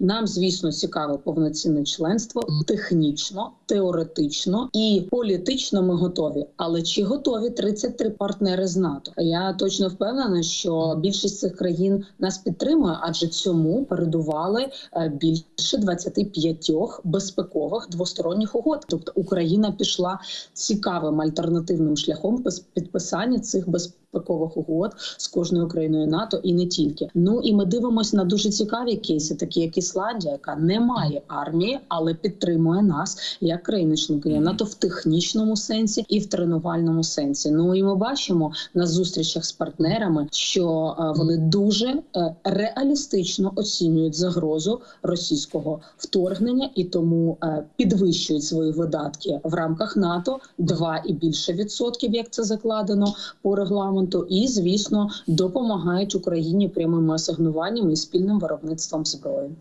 Нам, звісно, цікаве повноцінне членство технічно, теоретично і політично. Ми готові. Але чи готові 33 партнери з НАТО? Я точно впевнена, що більшість цих країн нас підтримує, адже цьому передували е, більше 25 безпекових двосторонніх угод. Тобто Україна пішла цікавим альтернативним шляхом підписання цих безпекових угод з кожною країною НАТО і не тільки. Ну і ми дивимося на дуже цікаві кейси, такі як Ісландія, яка не має армії, але підтримує нас як країни-членки НАТО в технічному сенсі і в тренувальному сенсі. Ну і ми бачимо на зустрічах з партнерами, що е, вони дуже е, реалістично оцінюють загрозу російського вторгнення і тому е, підвищують свої видатки в рамках НАТО 2 і більше відсотків, як це закладено по регламенту, і звісно допомагають Україні прямим асигнуванням і спільним виробництвом зброї.